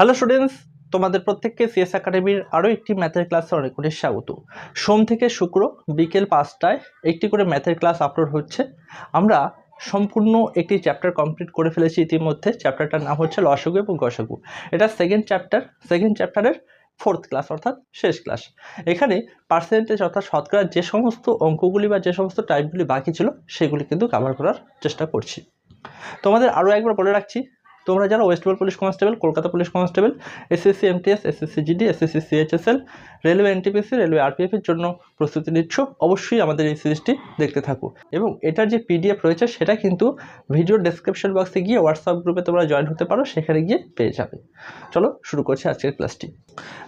Hello students তোমাদের প্রত্যেককে CS একাডেমির আরও একটি ম্যাথের ক্লাসে অনেক অনেক স্বাগত। সোম থেকে শুক্র বিকেল পাঁচটায় একটি করে ম্যাথের ক্লাস আপলোড হচ্ছে। আমরা সম্পূর্ণ একটি চ্যাপ্টার কমপ্লিট করে ফেলেছি ইতিমধ্যে। চ্যাপ্টারটার নাম হচ্ছে লসগু এবং গসগু। এটা সেকেন্ড চ্যাপ্টার সেকেন্ড চ্যাপ্টারের ফোর্থ ক্লাস অর্থাৎ শেষ ক্লাস এখানে পার্সেন্টেজ অর্থাৎ শতকরা যে সমস্ত অঙ্কগুলি বা যে সমস্ত টাইপগুলি বাকি ছিল, সেগুলি কিন্তু কাভার করার চেষ্টা করছি। তোমাদের আরও একবার বলে রাখছি তোমরা যারা West Bengal police constable Kolkata police constable SSC MTS SSC GD SSC CHSL railway NTPC railway RPF এর জন্য প্রস্তুতি নিচ্ছ, অবশ্যই আমাদের এই সিরিজটি দেখতে থাকো। এবং এটার যে পিডিএফ রয়েছে, সেটা কিন্তু ভিডিও ডেসক্রিপশন বক্সে গিয়ে হোয়াটসঅ্যাপ গ্রুপে তোমরা জয়েন হতে পারো, সেখানে গিয়ে পেয়ে যাবে। চলো শুরু করছি আজকের ক্লাসটি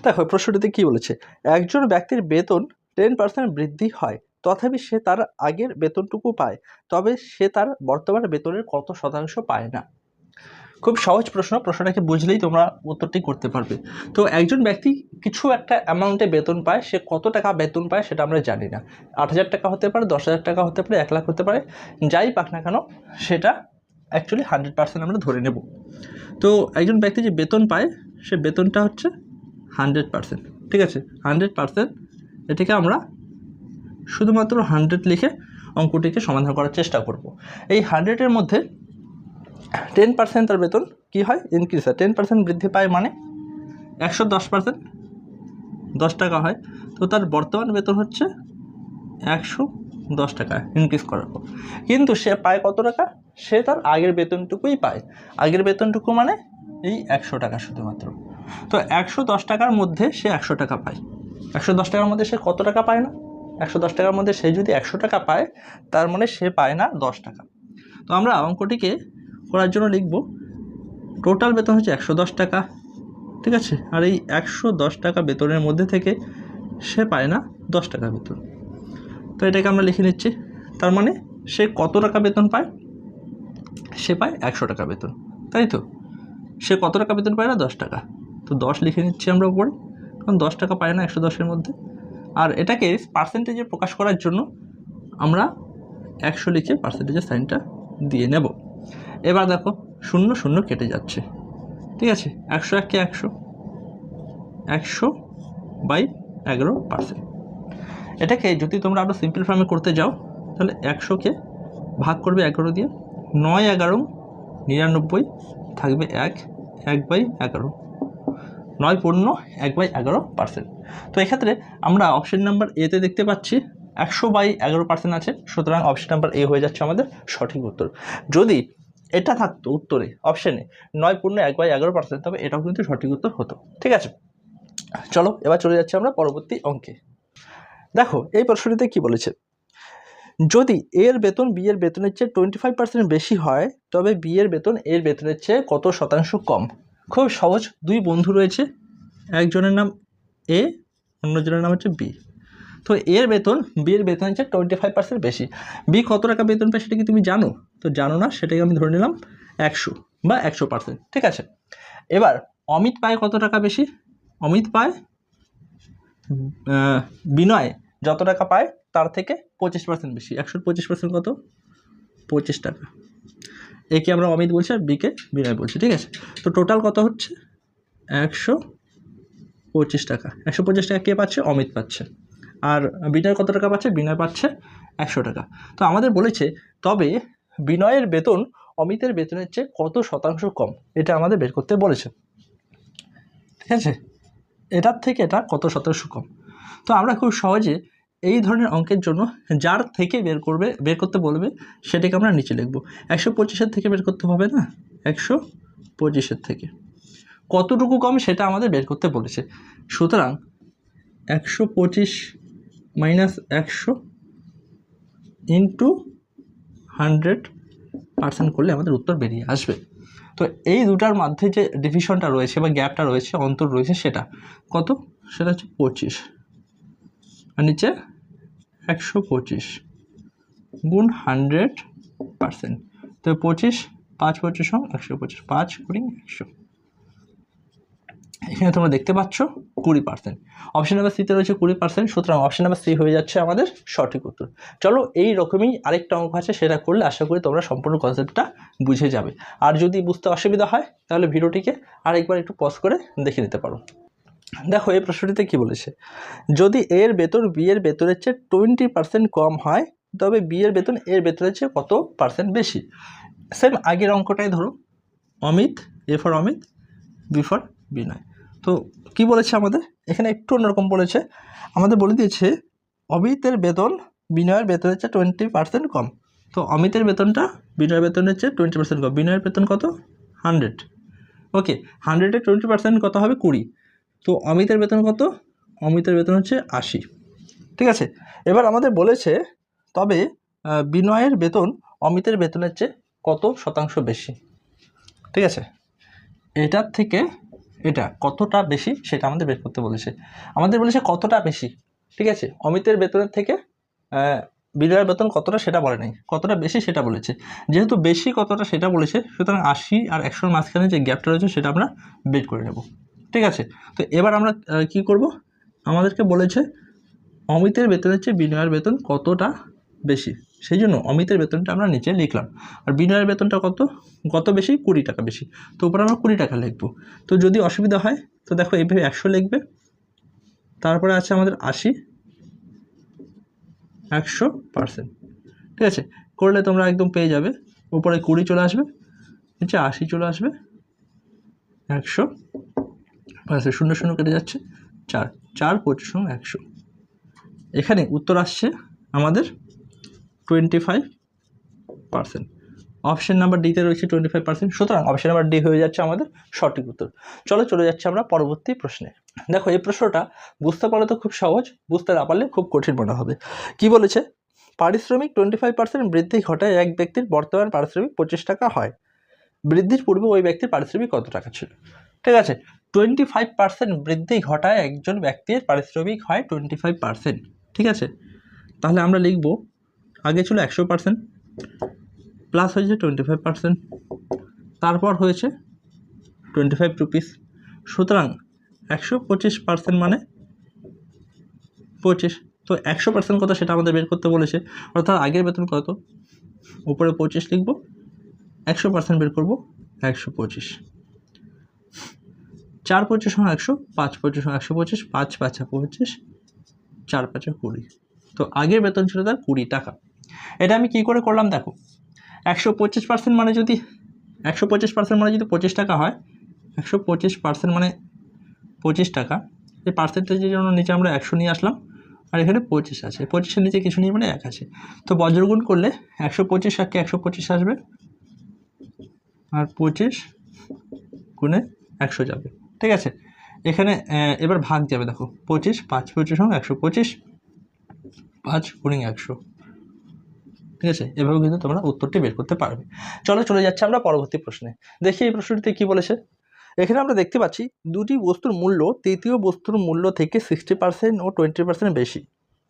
দেখো, প্রশ্নটিতে কী বলেছে? একজন ব্যক্তির বেতন টেন পার্সেন্ট বৃদ্ধি হয়, তথাপি সে তার আগের বেতনটুকু পায়, তবে সে তার বর্তমান বেতনের কত শতাংশ পায় না? খুব সহজ প্রশ্ন, প্রশ্নটাকে বুঝলেই তোমরা উত্তরটি করতে পারবে। তো একজন ব্যক্তি কিছু একটা অ্যামাউন্টে বেতন পায়, সে কত টাকা বেতন পায় সেটা আমরা জানি না। আট হাজার টাকা হতে পারে, দশ হাজার টাকা হতে পারে, এক লাখ হতে পারে, যাই পাক না কেন, সেটা অ্যাকচুয়ালি হান্ড্রেড পার্সেন্ট আমরা ধরে নেব। তো একজন ব্যক্তি যে বেতন পায়, সে বেতনটা হচ্ছে হান্ড্রেড পার্সেন্ট ঠিক আছে? হান্ড্রেড পার্সেন্ট এটিকে আমরা শুধুমাত্র হান্ড্রেড লিখে অঙ্কটিকে সমাধান করার চেষ্টা করব। এই হান্ড্রেডের মধ্যে টেন পার্সেন্ট তার বেতন কী হয়? ইনক্রিজ হয়। টেন পার্সেন্ট বৃদ্ধি পায় মানে একশো দশ পার্সেন্ট দশ টাকা হয়। তো তার বর্তমান বেতন হচ্ছে একশো দশ টাকা ইনক্রিজ করার পর। কিন্তু সে পায় কত টাকা? সে তার আগের বেতনটুকুই পায়। আগের বেতনটুকু মানে এই একশো টাকা শুধুমাত্র। তো একশো দশ টাকার মধ্যে সে একশো টাকা পায়। একশো দশ টাকার মধ্যে সে কত টাকা পায় না? একশো দশ টাকার মধ্যে সে যদি একশো টাকা পায়, তার মানে সে পায় না দশ টাকা। তো আমরা অঙ্কটিকে করার জন্য লিখব। টোটাল বেতন হচ্ছে একশো দশ টাকা, ঠিক আছে? আর এই একশো দশ টাকা বেতনের মধ্যে থেকে সে পায় না দশ টাকা বেতন। তো এটাকে আমরা লিখে নিচ্ছি। তার মানে সে কত টাকা বেতন পায়? সে পায় একশো টাকা বেতন, তাই তো? সে কত টাকা বেতন পায় না? দশ টাকা। তো দশ লিখে নিচ্ছি আমরা উপরে, কারণ দশ টাকা পায় না একশো দশের মধ্যে। আর এটাকে পার্সেন্টেজে প্রকাশ করার জন্য আমরা একশো লিখে পার্সেন্টেজের সাইনটা দিয়ে নেব। এবার দেখো, শূন্য শূন্য কেটে যাচ্ছে। ঠিক আছে? একশো এককে একশো। একশো বাই এগারো পার্সেন্ট। এটাকে যদি তোমরা আরও সিম্পল ফর্মে করতে যাও, তাহলে একশোকে ভাগ করবে এগারো দিয়ে। নয় এগারো, নিরানব্বই থাকবে এক এক বাই এগারো। নয় পূর্ণ, এক বাই এগারো পার্সেন্ট। তো এক্ষেত্রে আমরা অপশন নাম্বার এতে দেখতে পাচ্ছি, একশো বাই এগারো পার্সেন্ট আছে। সুতরাং অপশন নাম্বার এ হয়ে যাচ্ছে আমাদের সঠিক উত্তর। যদি এটা থাকতো উত্তরে অপশানে নয় পূর্ণ এক বাই এগারো পার্সেন্ট, তবে এটাও কিন্তু সঠিক উত্তর হতো। ঠিক আছে? চলো, এবার চলে যাচ্ছি আমরা পরবর্তী অঙ্কে। দেখো, এই প্রশ্নটিতে কি বলেছে? যদি এর বেতন বি এর বেতনের চেয়ে টোয়েন্টি ফাইভ পার্সেন্ট বেশি হয়, তবে বি এর বেতন এর বেতনের চেয়ে কত শতাংশ কম? খুব সহজ, দুই বন্ধু রয়েছে। একজনের নাম এ অন্যজনের নাম হচ্ছে বি তো এর বেতন বি এর বেতনের চেয়ে টোয়েন্টি ফাইভ পার্সেন্ট বেশি। বি কত টাকা বেতন পায় সেটা কি তুমি জানো? তো জানো না সেটাকে আমি ধরে নিলাম একশো বা একশো পার্সেন্ট ঠিক আছে? এবার, অমিত পায় কত টাকা বেশি? অমিত পায় বিনয় যত টাকা পায় তার থেকে পঁচিশ পার্সেন্ট বেশি। একশোর পঁচিশ পার্সেন্ট কত? পঁচিশ টাকা। একে আমরা অমিত বলছি আর বিকে বিনয় বলছি, ঠিক আছে? তো টোটাল কত হচ্ছে? একশো পঁচিশ টাকা। একশো পঁচিশ টাকা কে পাচ্ছে? অমিত পাচ্ছে। আর বিনয় কত টাকা পাচ্ছে? বিনয় পাচ্ছে একশো টাকা। তো আমাদের বলেছে, তবে বিনয়ের বেতন অমিতের বেতনের চেয়ে কত শতাংশ কম? এটা আমাদের বের করতে বলেছে। ঠিক আছে? এটার থেকে এটা কত শতাংশ কম? তো আমরা খুব সহজে এই ধরনের অঙ্কের জন্য যার থেকে বের করবে, বের করতে বলবে, সেটাকে আমরা নিচে লিখব। একশো পঁচিশের থেকে বের করতে হবে না? একশো পঁচিশের থেকে। কতটুকু কম সেটা আমাদের বের করতে বলেছে। সুতরাং একশো পঁচিশ মাইনাস একশো ইন্টু হান্ড্রেড পার্সেন্ট করলে আমাদের উত্তর বেরিয়ে আসবে। তো এই দুটার মধ্যে যে ডিভিশনটা রয়েছে বা গ্যাপটা রয়েছে, অন্তর রয়েছে সেটা কত? সেটা হচ্ছে পঁচিশ। আর নিচে একশো পঁচিশ গুণ হান্ড্রেড পার্সেন্ট তো পঁচিশ, পাঁচ পঁচিশ একশো পঁচিশ, পাঁচ কুড়ি একশো। এখানে তোমরা দেখতে পাচ্ছ কুড়ি পার্সেন্ট অপশন নাম্বার সিতে রয়েছে কুড়ি পার্সেন্ট সুতরাং অপশন নাম্বার সি হয়ে যাচ্ছে আমাদের সঠিক উত্তর। চলো এই রকমই আরেকটা অঙ্ক আছে, সেটা করলে আশা করি তোমরা সম্পূর্ণ কনসেপ্টটা বুঝে যাবে। আর যদি বুঝতে অসুবিধা হয়, তাহলে ভিডিওটিকে আরেকবার একটু পজ করে দেখে নিতে পারো। দেখো, এই প্রশ্নটিতে কি বলেছে? যদি এর বেতন বি এর বেতনের চেয়ে টোয়েন্টি পার্সেন্ট কম হয়, তবে বি এর বেতন এর বেতনের চেয়ে কত পার্সেন্ট বেশি? সেম আগের অঙ্কটাই ধরো। Amit A for Amit B for Binoy. তো কি বলেছে আমাদের? এখানে একটু অন্যরকম বলেছে। আমাদের বলে দিয়েছে, অমিতের বেতন বিনয়ের বেতনের চেয়ে টোয়েন্টি পার্সেন্ট কম। তো অমিতের বেতনটা বিনয়ের বেতনের চেয়ে টোয়েন্টি পার্সেন্ট কম। বিনয়ের বেতন কত? হান্ড্রেড ওকে হান্ড্রেডে টোয়েন্টি পার্সেন্ট কত হবে? কুড়ি। তো অমিতের বেতন কত? অমিতের বেতন হচ্ছে আশি। ঠিক আছে? এবার আমাদের বলেছে, তবে বিনয়ের বেতন অমিতের বেতনের চেয়ে কত শতাংশ বেশি? ঠিক আছে? এটার থেকে এটা কতটা বেশি সেটা আমাদের বের করতে বলেছে। আমাদের বলেছে কতটা বেশি ঠিক আছে? অমিতের বেতনের থেকে আহ, বিনয়ের বেতন কতটা সেটা বলে নাই। কতটা বেশি সেটা বলেছে। যেহেতু বেশি কতটা সেটা বলেছে সুতরাং আশি আর একশোর মাঝখানে যে গ্যাপটা রয়েছে সেটা আমরা বের করে নেব ঠিক আছে? তো এবার আমরা কি করব? আমাদেরকে বলেছে অমিতের বেতনের চেয়ে বিনয়ের বেতন কতটা বেশি? সেই জন্য অমিতের বেতনটা আমরা নিচে লিখলাম। আর বিনয়ের বেতনটা কত? কত বেশি? কুড়ি টাকা বেশি। তো উপরে আমরা কুড়ি টাকা লিখব। তো যদি অসুবিধা হয়, তো দেখো এইভাবে একশো লিখবে। তারপরে আছে আমাদের আশি। একশো পার্সেন্ট ঠিক আছে? করলে তোমরা একদম পেয়ে যাবে। উপরে কুড়ি চলে আসবে, নিচে আশি চলে আসবে। একশো পার্সেন্ট শূন্য শূন্য কেটে যাচ্ছে। চার। চার পঁচিশ একশো। এখানে উত্তর আসছে আমাদের twenty five percent option number ডিতে রয়েছে টোয়েন্টি ফাইভ পার্সেন্ট সুতরাং অপশন নাম্বার ডি হয়ে যাচ্ছে আমাদের সঠিক উত্তর। চলো, চলে যাচ্ছে আমরা পরবর্তী প্রশ্নে। দেখো, এই প্রশ্নটা বুঝতে পারলে তো খুব সহজ, বুঝতে না পারলে খুব কঠিন মনে হবে। কি বলেছে? পারিশ্রমিক টোয়েন্টি ফাইভ পার্সেন্ট বৃদ্ধি ঘটায় এক ব্যক্তির বর্তমান পারিশ্রমিক পঁচিশ টাকা হয়। বৃদ্ধির পূর্বে ওই ব্যক্তির পারিশ্রমিক কত টাকা ছিল? ঠিক আছে টোয়েন্টি ফাইভ পার্সেন্ট বৃদ্ধি ঘটায় একজন ব্যক্তির পারিশ্রমিক হয় টোয়েন্টি ফাইভ পার্সেন্ট ঠিক আছে, তাহলে আমরা লিখব আগে ছিল একশো পার্সেন্ট প্লাস হয়েছে টোয়েন্টি ফাইভ পার্সেন্ট তারপর হয়েছে টোয়েন্টি ফাইভ রুপিস সুতরাং একশো পঁচিশ পার্সেন্ট মানে পঁচিশ। তো একশো পার্সেন্ট কত সেটা আমাদের বের করতে বলেছে। অর্থাৎ আগের বেতন কত? উপরে পঁচিশ লিখব, একশো পার্সেন্ট বের করব, একশো পঁচিশ। চার পঁচিশ সঙ্গে একশো, পাঁচ পঁচিশ সঙ্গে একশো পঁচিশ, পাঁচ পাঁচা পঁচিশ, চার পাঁচা কুড়ি। তো আগের বেতন ছিল তার কুড়ি টাকা। এটা আমি কী করে করলাম দেখো, একশো পঁচিশ পার্সেন্ট মানে যদি, একশো পঁচিশ পার্সেন্ট মানে যদি পঁচিশ টাকা হয়, একশো পঁচিশ পার্সেন্ট মানে পঁচিশ টাকা, এই পার্সেন্টেজের জন্য নিচে আমরা একশো নিয়ে আসলাম, আর এখানে পঁচিশ আছে, পঁচিশের নিচে কিছু নিয়ে মানে এক আছে। তো বজ্রগুণ করলে একশো পঁচিশ আগে একশো পঁচিশ আসবে, আর পঁচিশ গুণে একশো যাবে, ঠিক আছে? এখানে এবার ভাগ যাবে দেখো, পঁচিশ, পাঁচ পঁচিশ সঙ্গে একশো পঁচিশ, পাঁচ গুণিং একশো। ঠিক আছে? এভাবে কিন্তু তোমরা উত্তরটি বের করতে পারবে। চলো চলে যাচ্ছে আমরা পরবর্তী প্রশ্নে। দেখি এই প্রশ্নটিতে কি বলেছে? এখানে আমরা দেখতে পাচ্ছি, দুটি বস্তুর মূল্য তৃতীয় বস্তুর মূল্য থেকে সিক্সটি পার্সেন্ট ও টোয়েন্টি পার্সেন্ট বেশি।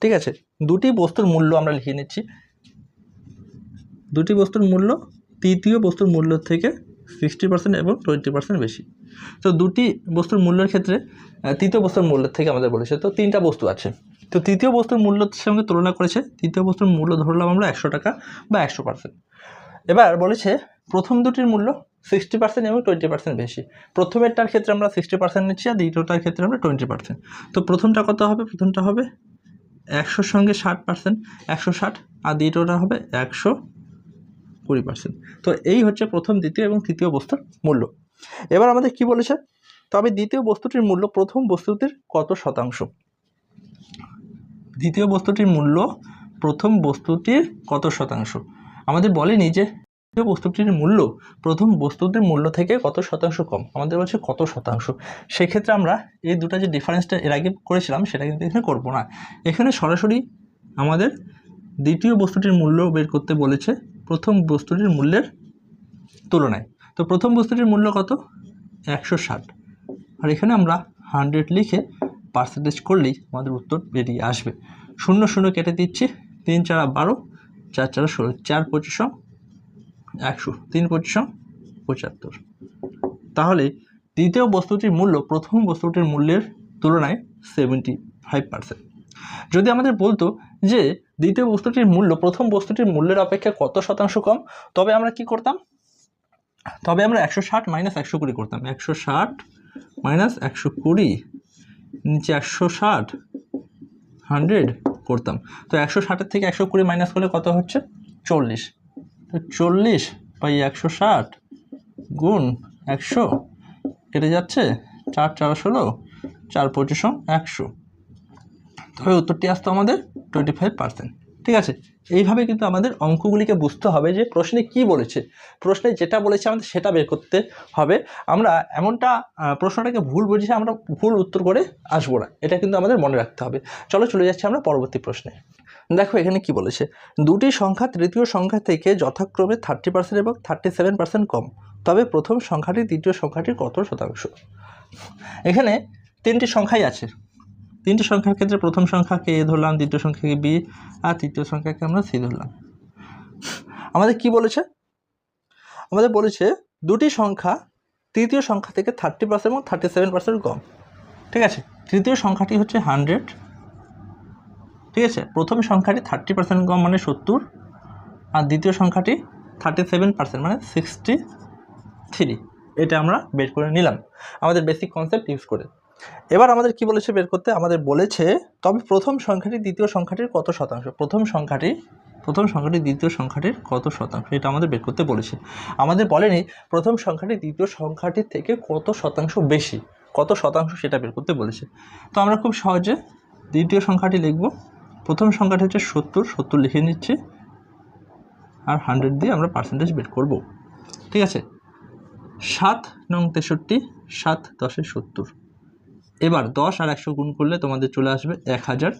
ঠিক আছে? দুটি বস্তুর মূল্য আমরা লিখে নিচ্ছি। দুটি বস্তুর মূল্য তৃতীয় বস্তুর মূল্য থেকে সিক্সটি পার্সেন্ট এবং টোয়েন্টি পার্সেন্ট বেশি। তো দুটি বস্তুর মূল্যের ক্ষেত্রে তৃতীয় বস্তুর মূল্যের থেকে আমাদের বলেছে। তো তিনটা বস্তু আছে। তো তৃতীয় বস্তুর মূল্যের সঙ্গে তুলনা করেছে। তৃতীয় বস্তুর মূল্য ধরলাম আমরা একশো টাকা বা একশো পার্সেন্ট এবার বলেছে প্রথম দুটির মূল্য সিক্সটি পার্সেন্ট এবং টোয়েন্টি পার্সেন্ট বেশি। প্রথমেরটার ক্ষেত্রে আমরা সিক্সটি পার্সেন্ট নিচ্ছি আর দ্বিতীয়টার ক্ষেত্রে আমরা টোয়েন্টি পার্সেন্ট তো প্রথমটা কত হবে? প্রথমটা হবে একশোর সঙ্গে ষাট পার্সেন্ট একশো ষাট আর দ্বিতীয়টা হবে একশো কুড়ি পার্সেন্ট তো এই হচ্ছে প্রথম, দ্বিতীয় এবং তৃতীয় বস্তুর মূল্য। এবার আমাদের কি বলেছে? তবে দ্বিতীয় বস্তুটির মূল্য প্রথম বস্তুটির কত শতাংশ? দ্বিতীয় বস্তুটির মূল্য প্রথম বস্তুটির কত শতাংশ? আমাদের বলেনি যে দ্বিতীয় বস্তুটির মূল্য প্রথম বস্তুটির মূল্য থেকে কত শতাংশ কম। আমাদের বলছে কত শতাংশ। সেক্ষেত্রে আমরা এই দুটো যে ডিফারেন্সটা এর আগে করেছিলাম, সেটা কিন্তু এখানে করব না। এখানে সরাসরি আমাদের দ্বিতীয় বস্তুটির মূল্য বের করতে বলেছে প্রথম বস্তুটির মূল্যের তুলনায়। তো প্রথম বস্তুটির মূল্য কত? একশো ষাট। আর এখানে আমরা হান্ড্রেড লিখে পার্সেন্টেজ করলেই আমাদের উত্তর বেরিয়ে আসবে। শূন্য শূন্য কেটে দিচ্ছি, তিন চারা বারো, চার চারা ষোলো, চার পঁচিশ একশো, তিন পঁচিশ পঁচাত্তর। তাহলে দ্বিতীয় বস্তুটির মূল্য, প্রথম বস্তুটির মূল্যের তুলনায় সেভেন্টি ফাইভ পার্সেন্ট যদি আমাদের বলতো যে দ্বিতীয় বস্তুটির মূল্য, প্রথম বস্তুটির মূল্যের অপেক্ষা কত শতাংশ কম, তবে আমরা কি করতাম? তবে আমরা একশো ষাট মাইনাস একশো কুড়ি করতাম। একশো ষাট মাইনাস একশো কুড়ি একশো ষাট, হান্ড্রেড করতাম। তো একশো ষাটের থেকে একশো কুড়ি মাইনাস করলে কত হচ্ছে? চল্লিশ। তো চল্লিশ বাই একশো ষাট গুণ একশো, কেটে যাচ্ছে চার চার ষোলো, চার পঁচিশ একশো। তবে উত্তরটি আসতো আমাদের টোয়েন্টি ফাইভ পার্সেন্ট ঠিক আছে? এইভাবে কিন্তু আমাদের অঙ্কগুলিকে বুঝতে হবে যে প্রশ্নে কি বলেছে। প্রশ্নে যেটা বলেছে আমাদের সেটা বের করতে হবে। আমরা এমনটা প্রশ্নটাকে ভুল বুঝে আমরা ভুল উত্তর করে আসব না। এটা কিন্তু আমাদের মনে রাখতে হবে। চলো চলে যাচ্ছি আমরা পরবর্তী প্রশ্নে। দেখো এখানে কি বলেছে? দুটি সংখ্যা তৃতীয় সংখ্যা থেকে যথাক্রমে থার্টি পার্সেন্ট এবং থার্টি সেভেন পার্সেন্ট কম। তবে প্রথম সংখ্যাটি দ্বিতীয় সংখ্যাটির কত শতাংশ? এখানে তিনটি সংখ্যাই আছে। তিনটি সংখ্যার ক্ষেত্রে প্রথম সংখ্যাকে এ ধরলাম, দ্বিতীয় সংখ্যাকে বি, আর তৃতীয় সংখ্যাকে আমরা সি ধরলাম। আমাদের কি বলেছে? আমাদের বলেছে দুটি সংখ্যা তৃতীয় সংখ্যা থেকে থার্টি পার্সেন্ট এবং থার্টি সেভেন পার্সেন্ট কম। ঠিক আছে? তৃতীয় সংখ্যাটি হচ্ছে হান্ড্রেড ঠিক আছে? প্রথম সংখ্যাটি থার্টি পার্সেন্ট কম মানে সত্তর, আর দ্বিতীয় সংখ্যাটি থার্টি সেভেন পার্সেন্ট মানে সিক্সটি থ্রি এটা আমরা বের করে নিলাম। আমাদের বেসিক কনসেপ্ট ইউজ করে। এবার আমাদের কি বলেছে বের করতে? আমাদের বলেছে, তবে প্রথম সংখ্যাটি দ্বিতীয় সংখ্যাটির কত শতাংশ? প্রথম সংখ্যাটি প্রথম সংখ্যাটি দ্বিতীয় সংখ্যাটির কত শতাংশ? এটা আমাদের বের করতে বলেছে। আমাদের বলেনি প্রথম সংখ্যাটি দ্বিতীয় সংখ্যাটির থেকে কত শতাংশ বেশি? কত শতাংশ সেটা বের করতে বলেছে। তো আমরা খুব সহজে দ্বিতীয় সংখ্যাটি লিখব। প্রথম সংখ্যাটি হচ্ছে সত্তর সত্তর লিখে নিচ্ছি। আর হান্ড্রেড দিয়ে আমরা পার্সেন্টেজ বের করব। ঠিক আছে? সাত নং তেষট্টি, সাত দশে সত্তর। এবার দশ আর একশো গুণ করলে তোমাদের চলে আসবে এক হাজার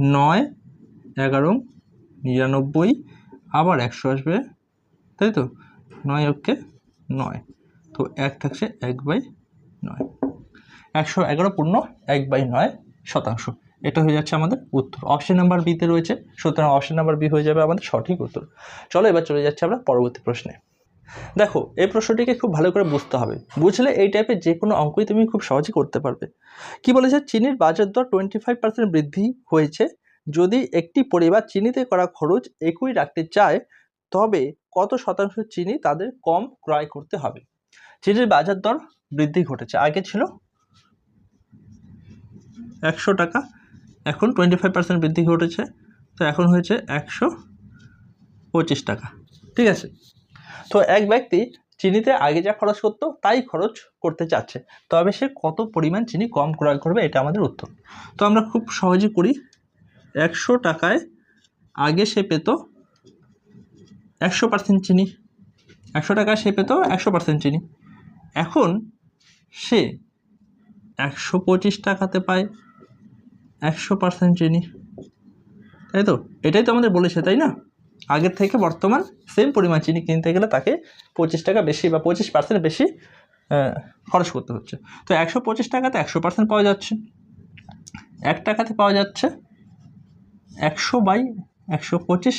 নয়, এগারো, নিরানব্বই, আবার একশো আসবে, তাই তো? নয় ওকে নয়। তো এক থাকছে এক বাই নয়। একশো এগারো পূর্ণ এক বাই নয় শতাংশ। এটা হয়ে যাচ্ছে আমাদের উত্তর। অপশন নাম্বার বিতে রয়েছে, সুতরাং অপশন নাম্বার বি হয়ে যাবে আমাদের সঠিক উত্তর। চলো এবার চলে যাচ্ছে আমরা পরবর্তী প্রশ্নে। দেখো, এই প্রশ্নটিকে খুব ভালো করে বুঝতে হবে। বুঝলে এই টাইপের যে কোনো অঙ্কই তুমি খুব সহজে করতে পারবে। কি বলেছে? চিনির বাজার দর টোয়েন্টি ফাইভ পার্সেন্ট বৃদ্ধি হয়েছে। যদি একটি পরিবার চিনিতে করা খরচ একই রাখতে চায়, তবে কত শতাংশ চিনি তাদের কম ক্রয় করতে হবে? চিনির বাজার দর বৃদ্ধি ঘটেছে। আগে ছিল একশো টাকা, এখন টোয়েন্টি ফাইভ পার্সেন্ট বৃদ্ধি ঘটেছে। তো এখন হয়েছে একশো পঁচিশ টাকা। ঠিক আছে? তো এক ব্যক্তি চিনিতে আগে যা খরচ করতো, তাই খরচ করতে চাচ্ছে। তবে সে কত পরিমাণ চিনি কম ক্রয় করবে, এটা আমাদের উত্তর। তো আমরা খুব সহজে করি। একশো টাকায় আগে সে পেত একশো পার্সেন্ট চিনি। একশো টাকায় সে পেত একশো পার্সেন্ট চিনি। এখন সে একশো পঁচিশ টাকাতে পায় একশো পার্সেন্ট চিনি। তাই তো? এটাই তো আমাদের বলেছে, তাই না? আগের থেকে বর্তমান সেম পরিমাণ চিনি কিনতে গেলে তাকে পঁচিশ টাকা বেশি বা পঁচিশ পার্সেন্ট বেশি খরচ করতে হচ্ছে। তো একশো পঁচিশ টাকাতে একশো পার্সেন্ট পাওয়া যাচ্ছে। এক টাকাতে পাওয়া যাচ্ছে একশো বাই একশো পঁচিশ।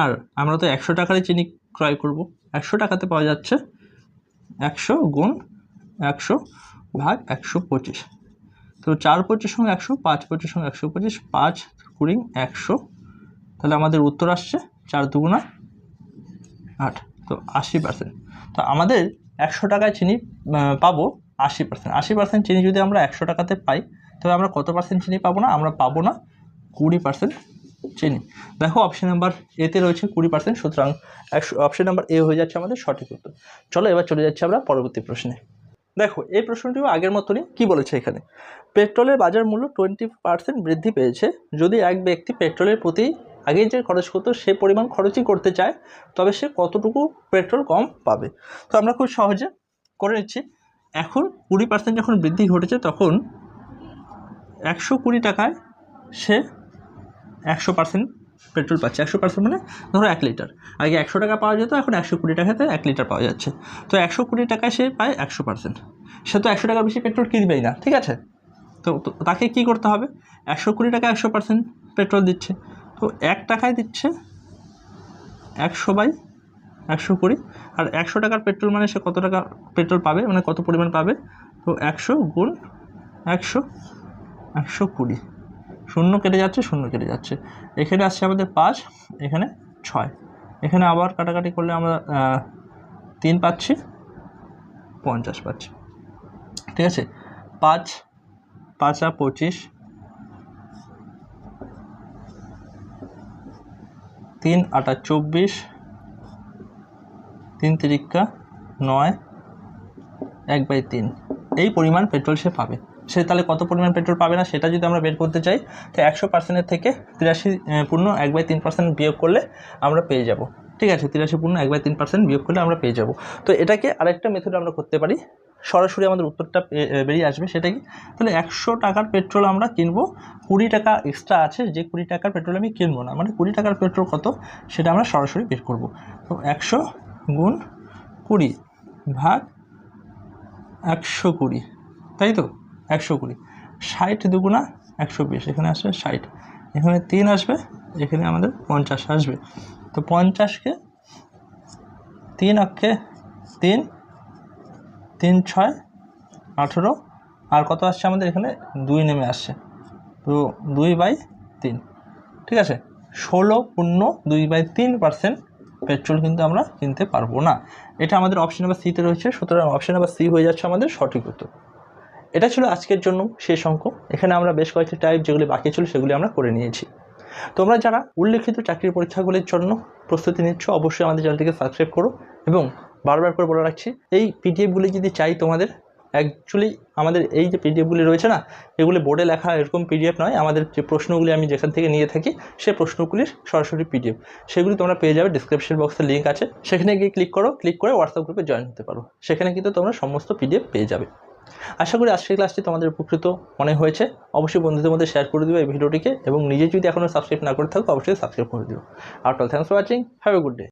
আর আমরা তো একশো টাকারই চিনি ক্রয় করব। একশো টাকাতে পাওয়া যাচ্ছে একশো গুণ একশো ভাগ একশো পঁচিশ। তো চার পঁচিশ সঙ্গে একশো, পাঁচ পঁচিশ সঙ্গে একশো পঁচিশ, পাঁচ কুড়ি একশো তাহলে আমাদের উত্তর আসছে চার দুগুণা আট। তো আশি পার্সেন্ট তো আমাদের একশো টাকায় চিনি পাবো আশি পার্সেন্ট আশি পার্সেন্ট চিনি যদি আমরা একশো টাকাতে পাই তবে আমরা কত পার্সেন্ট চিনি পাবো না? আমরা পাবো না কুড়ি পার্সেন্ট চিনি। দেখো অপশন নাম্বার এতে রয়েছে কুড়ি পার্সেন্ট সুতরাং একশো অপশন নাম্বার এ হয়ে যাচ্ছে আমাদের সঠিক উত্তর। চলো এবার চলে যাচ্ছি আমরা পরবর্তী প্রশ্নে। দেখো, এই প্রশ্নটিও আগের মতনই কি বলেছে এখানে? পেট্রোলের বাজার মূল্য টোয়েন্টি পার্সেন্ট বৃদ্ধি পেয়েছে যদি এক ব্যক্তি পেট্রোলের প্রতি আগে যে খরচ করতো, সে পরিমাণ খরচই করতে চায়, তবে সে কতটুকু পেট্রোল কম পাবে? তো আমরা খুব সহজে করে নিচ্ছি। এখন কুড়ি পার্সেন্ট যখন বৃদ্ধি ঘটেছে, তখন একশো কুড়ি টাকায় সে একশো পার্সেন্ট পেট্রোল পাচ্ছে। একশো পার্সেন্ট মানে ধরো এক লিটার। আগে একশো টাকা পাওয়া যেত, এখন একশো কুড়ি টাকাতে এক লিটার পাওয়া যাচ্ছে। তো একশো কুড়ি টাকায় সে পায় একশো পার্সেন্ট সে তো একশো টাকা বেশি পেট্রোল কিনবেই না, ঠিক আছে? তো তো তাকে কি করতে হবে? একশো কুড়ি টাকা একশো পার্সেন্ট পেট্রোল দিচ্ছে। তো এক টাকায় দিচ্ছে একশো বাই একশো কুড়ি। আর একশো টাকার পেট্রোল মানে সে কত টাকা পেট্রোল পাবে? মানে কত পরিমাণ পাবে? তো একশো গুণ একশো একশো কুড়ি। শূন্য কেটে যাচ্ছে, শূন্য কেটে যাচ্ছে। এখানে আসছে আমাদের পাঁচ, এখানে ছয়। এখানে আবার কাটাকাটি করলে আমরা তিন পাচ্ছি, পঞ্চাশ পাচ্ছি। ঠিক আছে? পাঁচ, পাঁচা পঁচিশ তিন আটা চব্বিশ, তিন তিরিক্কা নয়, এক বাই তিন। এই পরিমাণ পেট্রোল সে পাবে। সে তাহলে কত পরিমাণ পেট্রোল পাবে না সেটা যদি আমরা বের করতে চাই, তো একশো পার্সেন্টের থেকে তিরাশি পূর্ণ এক বাই তিন পার্সেন্ট বিয়োগ করলে আমরা পেয়ে যাব। ঠিক আছে, তিরাশি পূর্ণ এক বাই তিন পার্সেন্ট বিয়োগ করলে আমরা পেয়ে যাব। তো এটাকে আরেকটা মেথড আমরা করতে পারি। সরাসরি আমাদের উত্তরটা বেরিয়ে আসবে সেটা কি? তাহলে একশো টাকার পেট্রোল আমরা কিনবো। কুড়ি টাকা এক্সট্রা আছে, যে কুড়ি টাকার পেট্রোল আমি কিনবো না। মানে কুড়ি টাকার পেট্রোল কত? সেটা আমরা সরাসরি বের করব। তো একশো গুণ কুড়ি ভাগ একশো কুড়ি, তাই তো? একশো কুড়ি। ষাট দুগুণা একশো বিশ, এখানে আসবে ষাট। এখানে তিন আসবে, এখানে আমাদের পঞ্চাশ আসবে। তো পঞ্চাশকে তিন অক্ষে তিন তিন, ছয়, আঠেরো। আর কত আসছে আমাদের এখানে? দুই নেমে আসছে। তো দুই বাই তিন। ঠিক আছে? ষোলো পূর্ণ দুই বাই তিন পার্সেন্ট পেট্রোল কিন্তু আমরা কিনতে পারব না। এটা আমাদের অপশন নাম্বার সিতে রয়েছে। সুতরাং অপশন নাম্বার সি হয়ে যাচ্ছে আমাদের সঠিক উত্তর। এটা ছিল আজকের জন্য শেষ অঙ্ক। এখানে আমরা বেশ কয়েকটি টাইপ যেগুলি বাকি ছিল সেগুলি আমরা করে নিয়েছি। তোমরা যারা উল্লেখিত চাকরির পরীক্ষাগুলির জন্য প্রস্তুতি নিচ্ছ, অবশ্যই আমাদের চ্যানেলটিকে সাবস্ক্রাইব করো এবং বারবার করে বলে রাখছি, এই পিডিএফগুলি যদি চাই তোমাদের অ্যাকচুয়ালি আমাদের এই যে পিডিএফগুলি রয়েছে না, এগুলি বোর্ডে লেখা এরকম পিডিএফ নয়, আমাদের যে প্রশ্নগুলি আমি যেখান থেকে নিয়ে থাকি, সে প্রশ্নগুলির সরাসরি পিডিএফ সেগুলি তোমরা পেয়ে যাবে ডিসক্রিপশন বক্সে লিঙ্ক আছে, সেখানে গিয়ে ক্লিক করো ক্লিক করে হোয়াটসঅ্যাপ গ্রুপে জয়েন হতে পারো। সেখানে কিন্তু তোমরা সমস্ত পিডিএফ পেয়ে যাবে। আশা করি আজকের ক্লাসটি তোমাদের উপকৃত মনে হয়েছে। অবশ্যই বন্ধুদের মধ্যে শেয়ার করে দিও এই ভিডিওটিকে, এবং নিজে যদি এখনও সাবস্ক্রাইব না করে থাকো, অবশ্যই সাবস্ক্রাইব করে দিও। আর টল thanks for watching have a good day